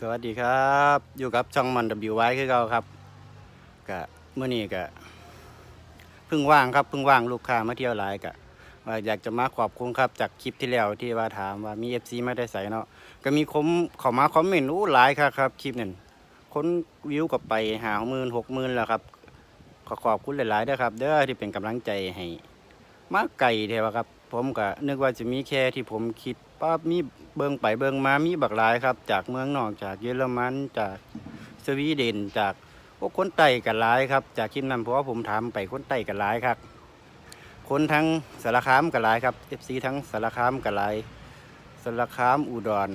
สวัสดีครับ อยู่กับช่องมัน WY คือเราครับกะเมื่อนี้กะเพิ่งว่างครับเพิ่งว่างลูกค้ามาเที่ยวหลายกะว่าอยากจะมาขอบคุณครับจากคลิปที่แล้วที่ว่าถามว่ามี FC ไม่ได้ใส่เนาะก็มีคมเข้ามาคอมเมนต์อู้หลายครับครับคลิปนั้นคนวิวกับไปหาหมื่นหกหมื่นแล้วครับ ขอขอบคุณหลายๆด้วยครับ เด้อที่เป็นกำลังใจให้มาไก่เทวครับ ผมก็นึกว่าจะมีแค่ที่ผมคิดป้ามีเบิงไปเบิงมามีบักหลายครับ จากเมืองนอกจากเยอรมันจากสวีเดนจากพวกคนไต้กันหลายครับ จากคลิปนั้นเพราะว่าผมถามไปคนไต้กันหลายครับ คนทั้งสารคามกันหลายครับเอฟซีทั้งสารคามกันหลายสารคามอุดร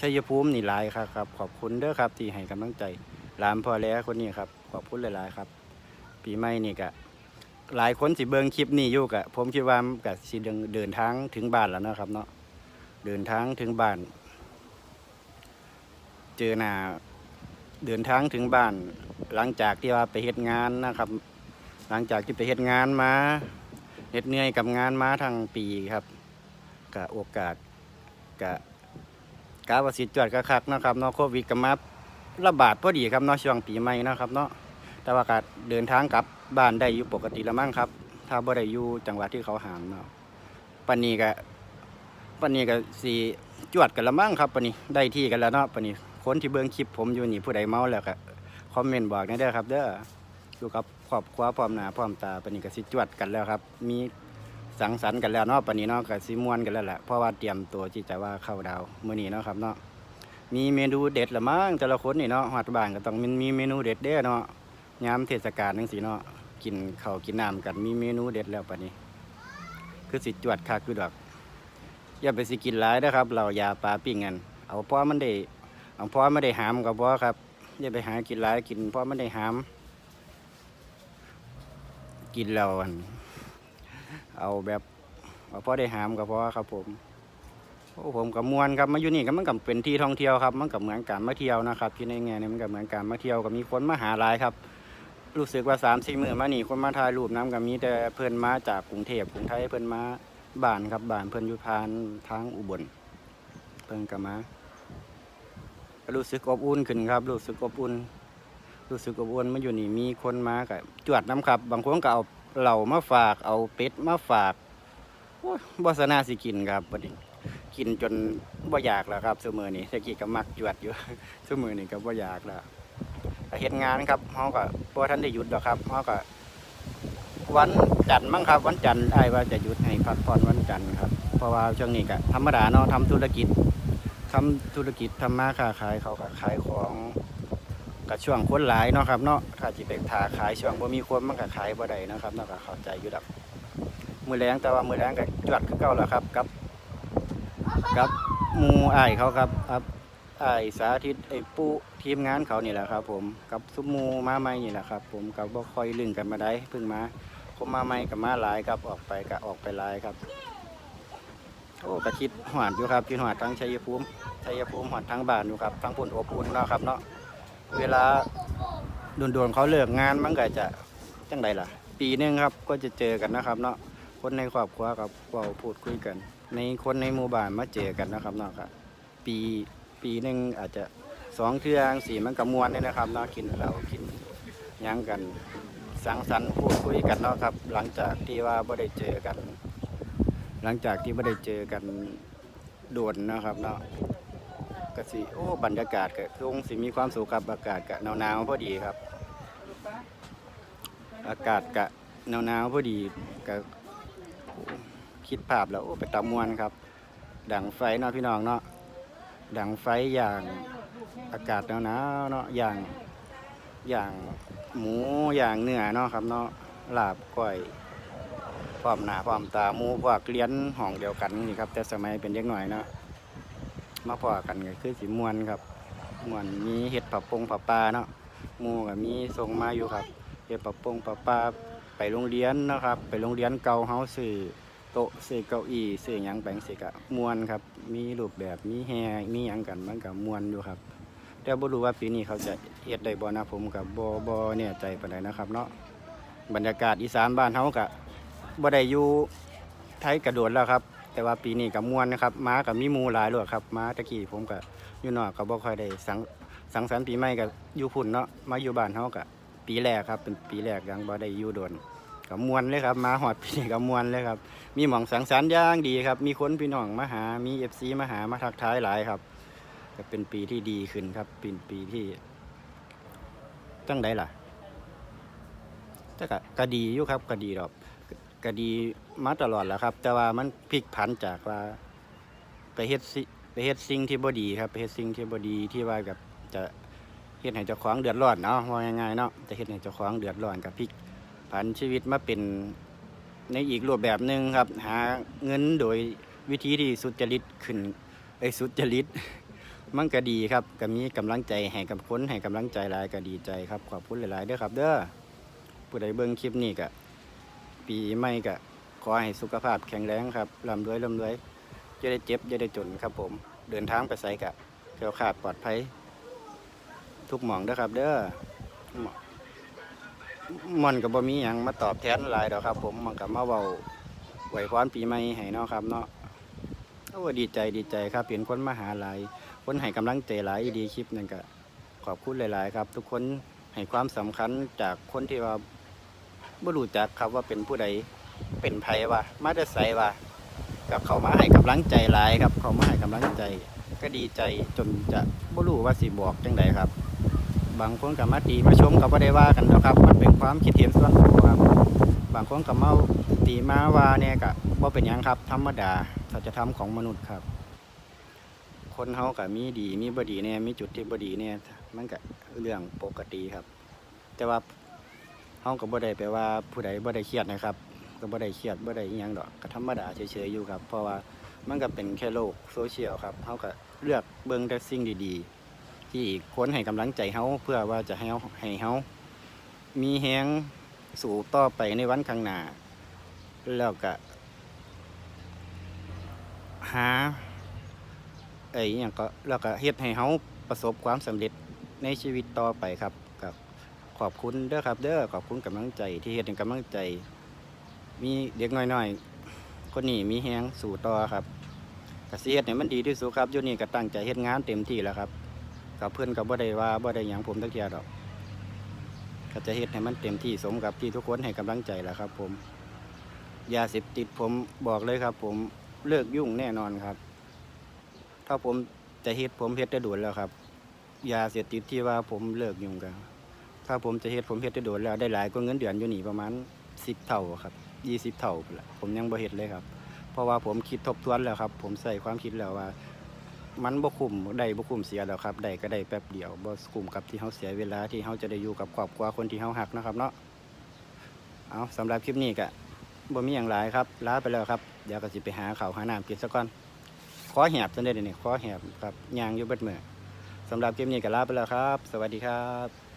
ชัยภูมินี่หลายครับครับ ขอบคุณเด้อครับที่ให้กำลังใจหลานพอแล้วคนนี้ครับ ขอบคุณหลายๆครับ ปีใหม่นี่ก็ หลายคนสิเบิงคลิปนี้อยู่กะผมคิดว่ากับสิเดินเดินทางถึงบ้านแล้วนะครับ เนาะเดินทางถึงบ้าน เจอหน้าเดินทางถึงบ้าน หลังจากที่ว่าไปเฮ็ดงานนะครับ หลังจากที่ไปเฮ็ดงานมาเหน็ดเหนื่อยกับงานมาทั้งปีครับกะโอกาสกะกาวสิจวดกะคักนะครับเนาะโควิดก็มาระบาดพอดีครับเนาะช่วงปีใหม่นะครับเนาะ แต่ว่าก็เดินทางกลับบ้านได้อยู่ปกติแล้วมั้งครับ ถ้าบ่ได้อยู่จังหวัดที่เขาหามเนาะปันนี้ก็ปันนี้ก็สีจวดกันละมั้งครับปันนี้ได้ที่กันแล้วเนาะปันนี้คนที่เบิ่งคลิปผมอยู่นี่ผู้ใดเมาแล้วก็คอมเมนต์บอกได้เด้อครับ เด้ออยู่กับครอบครัวพร้อมหน้าพร้อมตาปันนี้ก็สิจวดกันแล้วครับ มีสังสรรค์กันแล้วเนาะปันนี้เนาะก็สิม่วนกันแล้วแหละเพราะว่าเตรียมตัวที่จะว่าเข้าดาวมื้อนี้เนาะครับเนาะมีเมนูเด็ดละมั้งแต่ละคนนี่เนาะฮอดบ้านก็ต้องมีเมนูเด็ดเด้อเนาะ ยามเทศกาลจังสีเนาะกินข้าวกินน้ำกันมีเมนูเด็ดแล้วปะนี้ คือสิจวดคักคือดอกอย่าไปสิกินหลายนะครับ เรายาปลาปิ้งกันเอาเพราะมันได้เอาเพราะไม่ได้หามกับเพราะครับอย่าไปหากินหลายกินเพราะมันได้หาม กินแล้วอันเอาแบบเอาพราะได้หามกับเพราะครับ ผมโอ้ผมกับมวนครับมาอยู่นี่ก็มันกับเป็นที่ท่องเที่ยวครับ มันกับเหมือนการมาเที่ยวนะครับ ที่ในแง่นี่มันกับเหมือนการมาเที่ยวกับมีคนมาหาหลายครับ รู้สึกว่าสามสี่มื่นมานี่คนมาถ่ายรูปน้ำกับมีแต่เพื่อนมาจากกรุงเทพกรุงไทยเพื่อนมาบ้านครับบ้านเพื่อนอยู่พานทางอุบลเพื่อนกับมารู้สึกอบอุ่นขึ้นครับ รู้สึกอบอุ่นรู้สึกอบอุ่นมาอยู่นี่มีคนมากับจวดน้ำครับ บางคนก็เอาเหล่ามาฝากเอาเป็ดมาฝากโอ้ยบอสนาสิกินครับบัดนี้กินจนบ่อยากแล้วครับสมือนี้ตะกี้ก็มักจวดอยู่สมือนี้ก็บ่อยากแล้ว ก็เฮ็ดงานครับเขาก็บ่ทันได้หยุดดอกครับเขาก็ วันจันทร์มั้งครับ วันจันทร์ไอ้ว่าจะหยุดให้พักผ่อนวันจันทร์ครับ เพราะว่าช่วงนี้ก็ธรรมดาเนาะทำธุรกิจทำธุรกิจทำมาค้าขายเขาก็ขายของก็ช่วงคนหลายเนาะครับเนาะถ้าสิไปทาขายช่วงบ่มีคนมันก็ขายบ่ได้นะครับเนาะก็เข้าใจอยู่ดอกมือแรงแต่ว่ามือแรงก็จวดคือเก่าแล้วครับกับ กับมูอ้ายเขาครับครับ ไอสาธิตไอปูทีมงานเขานี่แหละครับ ผมกับซุมหมูมาใหม่นี่แหละครับ ผมกับบ่คอยลึงกันมาได้เพิ่งมาผมมาใหม่กับมาหลายครับออกไปก็ออกไปหลายครับโอ้กระคิดหวานอยู่ครับคิดหวานทั้งชัยภูมิชัยภูมิหวานทั้งบ้านอยู่ครับทั้งปุ่นอบอุ่นเนาะครับเนาะเวลาโดนๆเขาเลิกงานมันก็จะจังใดล่ะ ปีหนึงครับก็จะเจอกันนะครับ เนาะคนในครอบครัวกับเว้าพูดคุยกัน ในคนในหมู่บ้านมาเจอกันนะครับเนาะครับปี ปีหนึ่งอาจจะสองเทื่องสี่มันกมวนเนี่ยนะครับเนาะกินเรากินยังกันสังสรรค์พูดคุยกันเนาะครับ หลังจากที่ว่าไม่ได้เจอกัน หลังจากที่ไม่ได้เจอกันโดวนนะครับเนาะก็สิโอ้บรรยากาศก็คงสิมีความสุขกับอากาศกะหนาวๆพอดีครับ อากาศกะหนาวๆพอดีก็โอ้คิดภาพแล้วโอ้ไปตามวนครับ ดังไฟเนาะพี่น้องเนาะ ดังไฟอย่างอากาศหนาวๆเนาะอย่างอย่างหมูอย่างเนื้อเนาะครับเนาะลาบก้อยพร้อมหนาพร้อมตาหมูพวกเลี้ยนห้องเดียวกันนี่ครับ แต่สมัยเป็นเด็กหน่อยเนาะมาพอกันก็คือสีมวนครับมวนมีเห็ดผักปงผักปลาเนาะหมูก็มีส่งมาอยู่ครับเห็ดผักปงผักปลาไปโรงเรียนนะครับ ไปโรงเรียนเก่าเฮาสื่อ โต๊ะซื้อเก้าอี้ซื้อยังแปลงสิกะมวนครับ มีรูปแบบมีแฮมียังกันมันก็มวนอยู่ครับ แต่บ่รู้ว่าปีนี้เขาจะเฮ็ดได้บ่นะผมกับบ่บ่แน่ใจปานใดนะครับ เนาะบรรยากาศอีสานบ้านเฮาก็บ่ได้อยู่ไทยกระโดดแล้วครับ แต่ว่าปีนี้ก็ม่วนนะครับม้ากับมีมูหลายโลดครับม้าตะกี้ผมก็อยู่นอกก็บ่ค่อยได้สังสังสรรค์ปีใหม่ก็อยู่พุ่นเนาะมาอยู่บ้านเฮาก็ปีแรกครับเป็นปีแรกยังบ่ได้อยู่โดน ก็ม่วนเลยครับ มาฮอดปีนี้ก็ม่วนเลยครับ มีหม่องสังสรรค์ย่างดีครับ มีคนพี่น้องมาหา มี FC มาหามาทักทายหลายครับก็เป็นปีที่ดีขึ้นครับเป็นปีที่จังไดล่ะแต่ก็ก็ดีอยู่ครับก็ดีดอกก็ดีมาตลอดแหล้วครับ แต่ว่ามันพลิกผันจากว่าไปเฮ็ดสิไปเฮ็ดสิ่งที่บ่ดีครับไปเฮ็ดสิ่งที่บ่ดีที่ว่ากับจะเฮ็ดให้เจ้าของเดือดร้อนเนาะว่าง่ายๆเนาะจะเฮ็ดให้เจ้าของเดือดร้อนกับพลิก ผันชีวิตมาเป็นในอีกรูปแบบหนึ่งครับ หาเงินโดยวิธีที่สุจริตขึ้นไอ้สุจริตมันก็ดีครับก็มีกำลังใจให้กับคนให้กำลังใจหลายก็ดีใจครับขอบคุณหลายๆเด้อครับ เด้อผู้ใดเบิ่งคลิปนี้ก็ปีใหม่ก็ขอให้สุขภาพแข็งแรงครับร่ำรวยร่ำรวยจะได้เจ็บจะได้จนครับผม เดินทางไปไสกะแคล้วคลาดปลอดภัย ทุกหม่องเด้อครับ เด้อ มันก็บ่มีหยังมาตอบแทนหลายดอกครับ ผมมันก็มาเว้าไหวพรปีใหม่ให้เนาะครับ เนาะโอ้ดีใจดีใจครับเห็นคนมาหาหลาย คนให้กำลังใจหลายดีคลิปนั่นก็ขอบคุณหลาย ๆ ครับ ทุกคนให้ความสำคัญจากคนที่ว่าบ่รู้จักครับว่าเป็นผู้ใดเป็นไผว่ามาแต่ไสว่ากับเขามาให้กำลังใจหลายครับ เขามาให้กำลังใจ ก็ดีใจจนจะบ่รู้ว่าสิบอกจังไดครับ บางคนก็มาตีมาชมก็บ่ได้ว่ากันหรอกครับมันเป็นความคิดเห็นส่วนตัวครับบางคนก็มาตีมาว่าเนี่ยก็บ่เป็นยังครับ ธรรมดาสัจธรรมของมนุษย์ครับ คนเฮาก็มีดีมีบดีเนี่ยมีจุดที่บดีเนี่ยมันก็เรื่องปกติครับ แต่ว่าเฮาก็บ่ได้แปลว่าผู้ใดบ่ได้เครียดนะครับก็บ่ได้เครียดบ่ได้ยังดอกก็ธรรมดาเฉยๆอยู่ครับ เพราะว่ามันก็เป็นแค่โลกโซเชียลครับเฮาก็เลือกเบิ่งแต่สิ่งดีๆ ที่คนให้กำลังใจเฮาเพื่อว่าจะให้เฮาให้เฮามีแฮงสู่ต่อไปในวันข้างหน้าแล้วก็หาไอ้อย่างก็แล้วก็เฮ็ดให้เฮาประสบความสำเร็จในชีวิตต่อไปครับกับขอบคุณเด้อครับ เด้อขอบคุณกำลังใจที่เฮ็ดให้กำลังใจ มีเด็กน้อยๆคนนี้มีแฮงสู่ต่อครับก็สิเฮ็ดให้มันดีที่สุดครับอยู่นี่ก็ตั้งใจเฮ็ดงานเต็มที่แล้วครับ กับเพื่อนก็บ่ได้ว่าบ่ได้หยังผมตักเทียดอกก็จะเฮ็ดให้มันเต็มที่สมกับที่ทุกคนให้กำลังใจแหล้วครับ ผมยาเสพติดผมบอกเลยครับ ผมเลิกยุ่งแน่นอนครับ ถ้าผมจะเฮ็ดผมเฮ็ดได้โดนแล้วครับ ยาเสพติดที่ว่าผมเลิกยุ่งกันถ้าผมจะเฮ็ดผมเฮ็ดได้โดนแล้วได้หลายกว่าเงินเดือนอยู่หนีประมาณสิบเท่าครับยี่สิบเท่าผมยังบ่เฮ็ดเลยครับ เพราะว่าผมคิดทบทวนแล้วครับ ผมใส่ความคิดแล้วว่า มันบ่คุ้มได้บ่คุ้มเสียแล้วครับได้ก็ได้แป๊บเดียวบ่คุ้มกับที่เฮาเสียเวลาที่เฮาจะได้อยู่กับครอบครัวคนที่เฮาหักนะครับเนาะเอาสำหรับคลิปนี้ก็บ่มีอย่างหลายครับลาไปแล้วครับเดี๋ยวก็สิไปหาข้าวหาน้ำกินซะก่อนขอแหบจนได้เดี๋ยนี่ขอแหบครับย่างอยู่เบิดมือสำหรับคลิปนี้ก็ลาไปแล้วครับ สวัสดีครับ